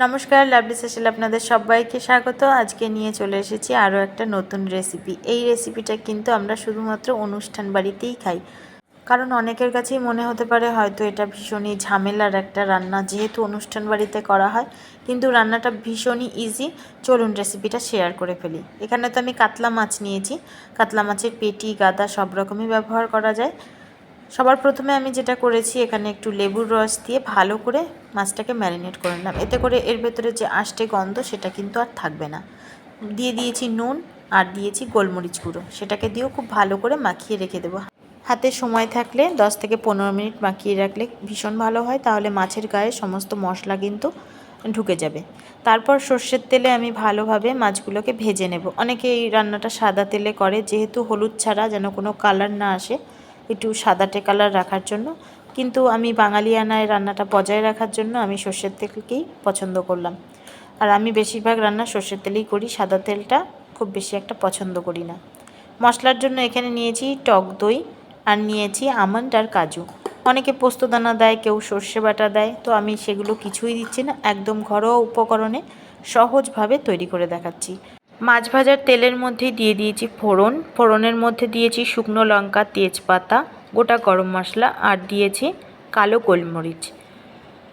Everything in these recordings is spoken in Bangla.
নমস্কার, লাভলি সেশাল আপনাদের সবাইকে স্বাগত। আজকে নিয়ে চলে এসেছি আরও একটা নতুন রেসিপি। এই রেসিপিটা কিন্তু আমরা শুধুমাত্র অনুষ্ঠান বাড়িতেই খাই। কারণ অনেকের কাছেই মনে হতে পারে হয়তো এটা ভীষণই ঝামেলার একটা রান্না, যেহেতু অনুষ্ঠান বাড়িতে করা হয়। কিন্তু রান্নাটা ভীষণই ইজি চলুন রেসিপিটা শেয়ার করে ফেলি। এখানে তো আমি কাতলা মাছ নিয়েছি। কাতলা মাছের পেটি, গাদা সব রকমই ব্যবহার করা যায়। সবার প্রথমে আমি যেটা করেছি, এখানে একটু লেবুর রস দিয়ে ভালো করে মাছটাকে ম্যারিনেট করে নিলাম। এতে করে এর ভেতরে যে আষ্টে গন্ধ, সেটা কিন্তু আর থাকবে না। দিয়ে দিয়েছি নুন আর দিয়েছি গোলমরিচ গুঁড়ো। সেটাকে দিয়েও খুব ভালো করে মাখিয়ে রেখে দেবো। হাতে সময় থাকলে 10 থেকে পনেরো মিনিট মাখিয়ে রাখলে ভীষণ ভালো হয়, তাহলে মাছের গায়ে সমস্ত মশলা কিন্তু ঢুকে যাবে। তারপর সর্ষের তেলে আমি ভালোভাবে মাছগুলোকে ভেজে নেব। অনেকে এই রান্নাটা সাদা তেলে করে, যেহেতু হলুদ ছাড়া যেন কোনো কালার না আসে একটু সাদাটে কালার রাখার জন্য। কিন্তু আমি বাঙালিয়ানায় রান্নাটা বজায় রাখার জন্য আমি সর্ষের তেলকেই পছন্দ করলাম। আর আমি বেশিরভাগ রান্না সর্ষের তেলেই করি, সাদা তেলটা খুব বেশি একটা পছন্দ করি না। মশলার জন্য এখানে নিয়েছি টক দই আর নিয়েছি আমন্ড আর কাজু। অনেকে পোস্তদানা দেয়, কেউ সর্ষে বাটা দেয়, তো আমি সেগুলো কিছুই দিচ্ছি না। একদম ঘরোয়া উপকরণে সহজভাবে তৈরি করে দেখাচ্ছি। মাছ ভাজার তেলের মধ্যে দিয়ে দিয়েছি ফোড়ন। ফোড়নের মধ্যে দিয়েছি শুকনো লঙ্কা, তেজপাতা, গোটা গরম মশলা আর দিয়েছি কালো গোলমরিচ।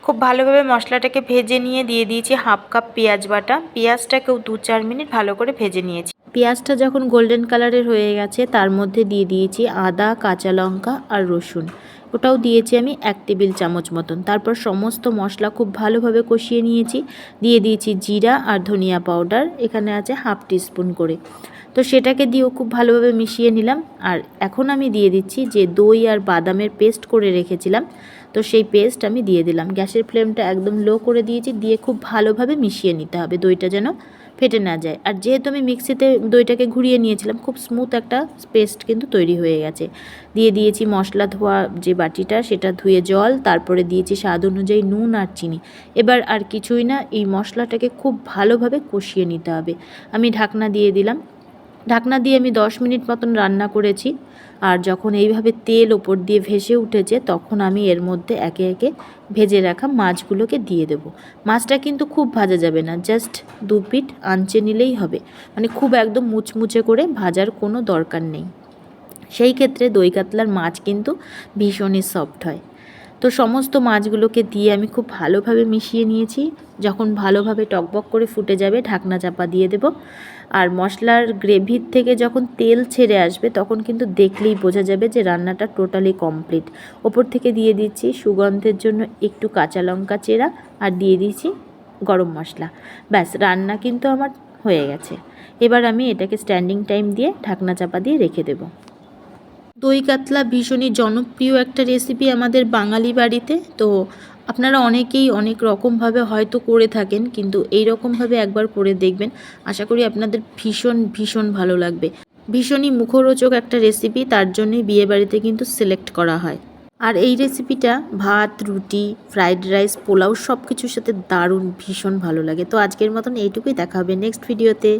খুব ভালোভাবে মশলাটাকে ভেজে নিয়ে দিয়ে দিয়েছি হাফ কাপ পেঁয়াজ বাটা। পেঁয়াজটাকেও দু চার মিনিট ভালো করে ভেজে নিয়েছি। পেঁয়াজটা যখন গোল্ডেন কালারের হয়ে গেছে, তার মধ্যে দিয়ে দিয়েছি আদা, কাঁচা লঙ্কা আর রসুন। ওটাও দিয়েছি আমি এক টেবিল চামচ মতন। তারপর সমস্ত মশলা খুব ভালোভাবে কষিয়ে নিয়েছি। দিয়ে দিয়েছি জিরা আর ধনিয়া পাউডার, এখানে আছে হাফ টিস্পুন করে। তো সেটাকে দিয়েও খুব ভালোভাবে মিশিয়ে নিলাম। আর এখন আমি দিয়ে দিচ্ছি যে দই আর বাদামের পেস্ট করে রেখেছিলাম। তো সেই পেস্ট আমি দিয়ে দিলাম। গ্যাসের ফ্লেমটা একদম লো করে দিয়েছি, দিয়ে খুব ভালোভাবে মিশিয়ে নিতে হবে দইটা যেন ফেটে না যায়। আর যেহেতু আমি মিক্সিতে দইটাকে ঘুরিয়ে নিয়েছিলাম, খুব স্মুথ একটা পেস্ট কিন্তু তৈরি হয়ে গেছে। দিয়ে দিয়েছি মশলা ধোয়া যে বাটিটা, সেটা ধুয়ে জল, তারপরে দিয়েছি স্বাদ অনুযায়ী নুন আর চিনি। এবার আর কিছুই না, এই মশলাটাকে খুব ভালোভাবে কষিয়ে নিতে হবে। আমি ঢাকনা দিয়ে দিলাম। ঢাকনা দিয়ে আমি দশ মিনিট মতন রান্না করেছি। আর যখন এইভাবে তেল ওপর দিয়ে ভেসে উঠেছে, তখন আমি এর মধ্যে একে একে ভেজে রাখা মাছগুলোকে দিয়ে দেব। মাছটা কিন্তু খুব ভাজা যাবে না, জাস্ট দু পিঠ আঁচে নিলেই হবে। মানে খুব একদম মুচমুচে করে ভাজার কোনো দরকার নেই। সেই ক্ষেত্রে দই কাতলার মাছ কিন্তু ভীষণই সফট হয়। তো সমস্ত মাছগুলোকে দিয়ে আমি খুব ভালোভাবে মিশিয়ে নিয়েছি। যখন ভালোভাবে টকবক করে ফুটে যাবে, ঢাকনা চাপা দিয়ে দেব। আর মশলার গ্রেভির থেকে যখন তেল ছেড়ে আসবে, তখন কিন্তু দেখলেই বোঝা যাবে যে রান্নাটা টোটালি কমপ্লিট। ওপর থেকে দিয়ে দিচ্ছি সুগন্ধের জন্য একটু কাঁচা লঙ্কা চেরা আর দিয়ে দিচ্ছি গরম মশলা। ব্যাস, রান্না কিন্তু আমার হয়ে গেছে। এবার আমি এটাকে স্ট্যান্ডিং টাইম দিয়ে ঢাকনা চাপা দিয়ে রেখে দেবো। দই কাতলা ভীষণই জনপ্রিয় একটা রেসিপি আমাদের বাঙালি বাড়িতে। তো আপনারা অনেকেই অনেক রকমভাবে হয়তো করে থাকেন, কিন্তু এই রকমভাবে একবার করে দেখবেন। আশা করি আপনাদের ভীষণ ভীষণ ভালো লাগবে। ভীষণই মুখরোচক একটা রেসিপি তার জন্যই বিয়ে বাড়িতে কিন্তু সিলেক্ট করা হয়। আর এই রেসিপিটা ভাত, রুটি ফ্রাইড রাইস পোলাও সব কিছুর সাথে দারুণ, ভীষণ ভালো লাগে। তো আজকের মতন এইটুকুই, দেখা হবে নেক্সট ভিডিওতে